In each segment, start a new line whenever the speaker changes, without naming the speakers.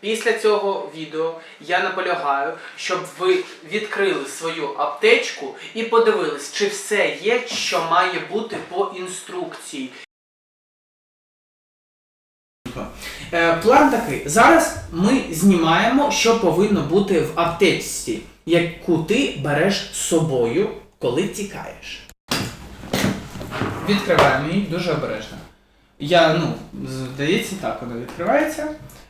після цього відео я наполягаю, щоб ви відкрили свою аптечку і подивились, чи все є, що має бути по інструкції. Е, План такий. Зараз ми знімаємо, що повинно бути в аптечці, яку ти береш з собою, коли тікаєш. Відкриваємо її дуже обережно. Я, ну, здається, так воно відкривається.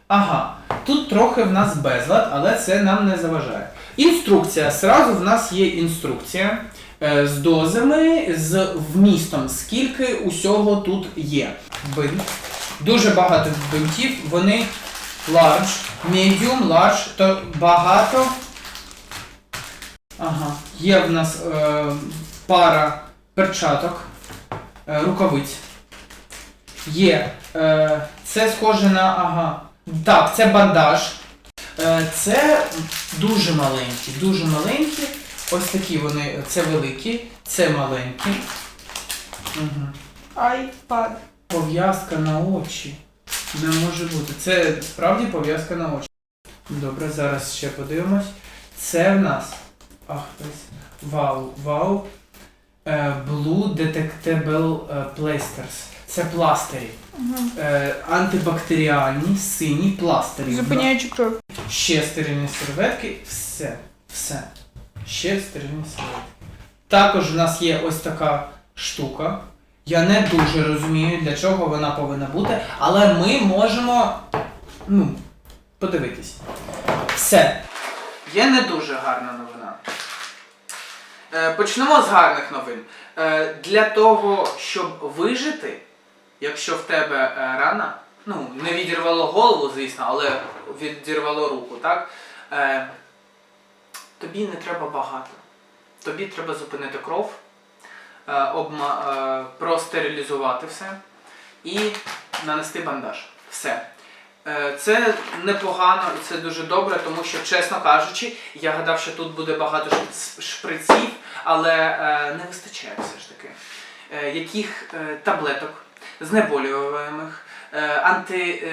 Ага, тут трохи в нас безлад, але це нам не заважає. Інструкція. Сразу в нас є інструкція е, з дозами, з вмістом, скільки усього тут є. Бинт. Дуже багато бинтів, вони large, medium, large, то багато. Ага, є в нас е, пара перчаток, е, рукавиць. Є. Е, це схоже на. Ага. Так, це бандаж. Е, це дуже маленькі, дуже маленькі. Ось такі вони. Це великі, це маленькі. Угу. Айпад. Пов'язка на очі. Не може бути. Це справді пов'язка на очі. Добре, зараз ще подивимось. Це в нас. Ах. Вау, вау. Е, Blue Detectable е, Plasters. Це пластирі. Е, антибактеріальні сині пластирі.
Зупиняючи кров.
Ще стерильні серветки. Все. Все. Ще стерильні серветки. Також у нас є ось така штука. Я не дуже розумію, для чого вона повинна бути, але ми можемо ну, подивитись. Все. Є не дуже гарна новина. Е, почнемо з гарних новин. Е, для того, щоб вижити, якщо в тебе е, рана, ну, не відірвало голову, звісно, але відірвало руку, так? Тобі не треба багато. Тобі треба зупинити кров, обма, простерилізувати все і нанести бандаж. Все. Е, Це непогано і це дуже добре, тому що, чесно кажучи, я гадав, що тут буде багато шприців, але е, не вистачає все ж таки. Е, яких таблеток, знеболюваних, анти,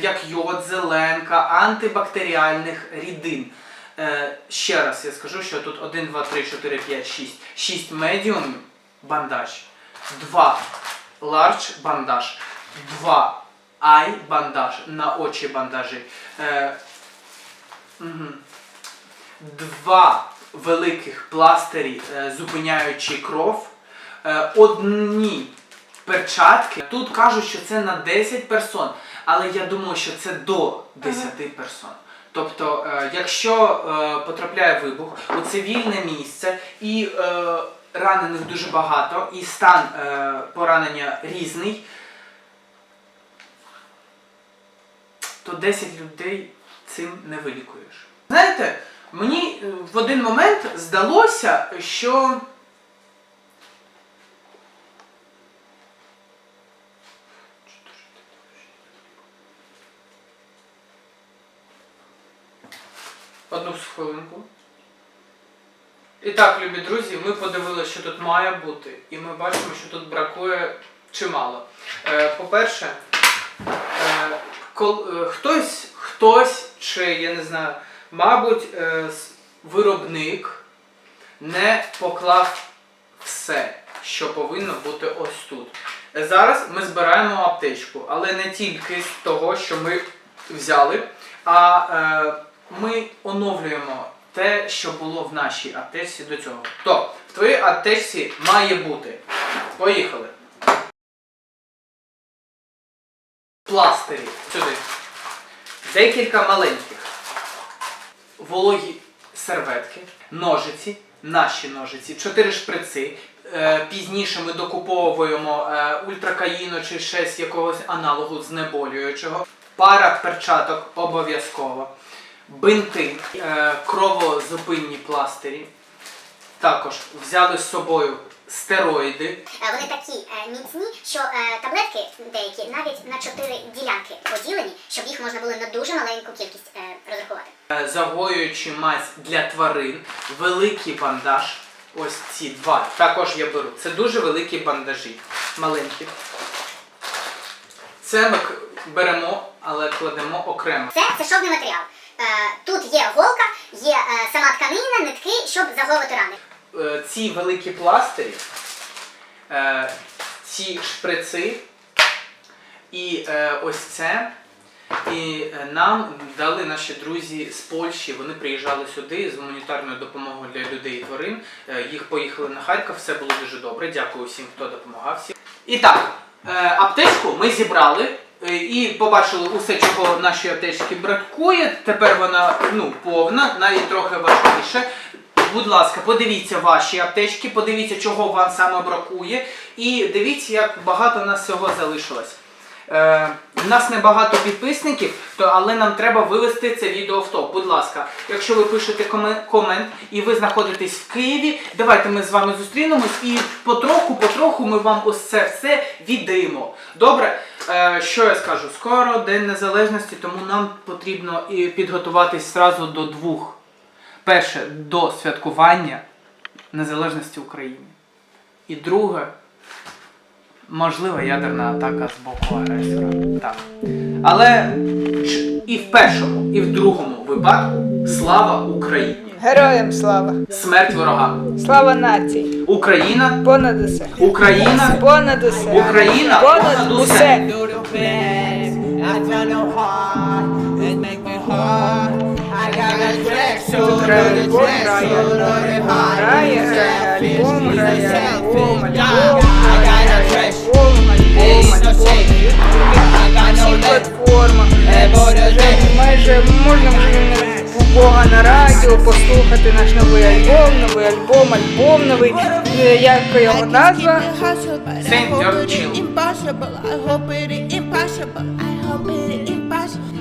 як йод, зеленка, антибактеріальних рідин. Ще раз я скажу, що тут 1, 2, 3, 4, 5, 6. 6 медіум бандаж, 2 ларч бандаж, 2 ай бандаж, на очі бандажі. Е, мгм. Два великих пластирі, е, зупиняючи кров, е, одні перчатки. Тут кажуть, що це на 10 персон, але я думаю, що це до 10 персон. Тобто, е, якщо е, потрапляє вибух у цивільне місце і е, ранених дуже багато, і стан е, поранення різний, то 10 людей цим не вилікуєш. Знаєте, мені е, в один момент здалося, що. Одну хвилинку. І так, любі друзі, ми подивилися, що тут має бути, і ми бачимо, що тут бракує чимало. Е, по-перше, хтось, хтось, чи я не знаю, мабуть, е, виробник не поклав все, що повинно бути ось тут. Е, Зараз ми збираємо аптечку, але не тільки з того, що ми взяли, а е, ми оновлюємо те, що було в нашій аптечці до цього. То в твоїй аптечці має бути. Поїхали. Пластирі. Сюди. Декілька маленьких. Вологі серветки, ножиці, наші ножиці, чотири шприци. Е, Пізніше ми докуповуємо е, ультракаїну чи щось якогось аналогу знеболюючого. Пара перчаток обов'язково. Бинти, е, кровозупинні пластирі. Також взяли з собою стероїди.
Е, Вони такі е, міцні, що е, таблетки деякі навіть на чотири ділянки поділені, щоб їх можна було на дуже маленьку кількість розрахувати.
Загоюючи мазь для тварин, великий бандаж. Ось ці два. Також я беру. Це дуже великі бандажі. Маленькі. Це ми беремо, але кладемо окремо.
Це, це шовний матеріал. Тут є голка, є сама тканина, нитки, щоб заголовити рани.
Е, ці великі пластирі, е, ці шприци і е, ось це. І нам дали наші друзі з Польщі. Вони приїжджали сюди з гуманітарною допомогою для людей і тварин. Їх поїхали на Харків, все було дуже добре. Дякую всім, хто допомагав. всім. І так, аптечку ми зібрали і побачили усе, чого нашій аптечці бракує. Тепер вона ну, повна, навіть трохи важкіше. Будь ласка, подивіться ваші аптечки, подивіться, чого вам саме бракує, і дивіться, як багато нас всього залишилось. Е, у нас небагато підписників, то, але нам треба вивести це відео в топ. Будь ласка, якщо ви пишете комент і ви знаходитесь в Києві, давайте ми з вами зустрінемось і потроху, потроху ми вам ось це все віддаємо. Добре, е, що я скажу? Скоро День Незалежності, тому нам потрібно і підготуватись зразу до двох. Перше, до святкування незалежності України. І друге, можлива ядерна атака з боку агресора. Так. Але і в першому, і в другому випадку слава Україні!
Героям слава!
Смерть ворогам!
Слава нації!
Україна!
Понад усе!
Україна!
Понад усе!
Україна!
Понад усе!
I hard, make me hard.
Майже можна вже у Бога на радіо послухати наш новий альбом, новий альбом, альбом новий. Як його назва?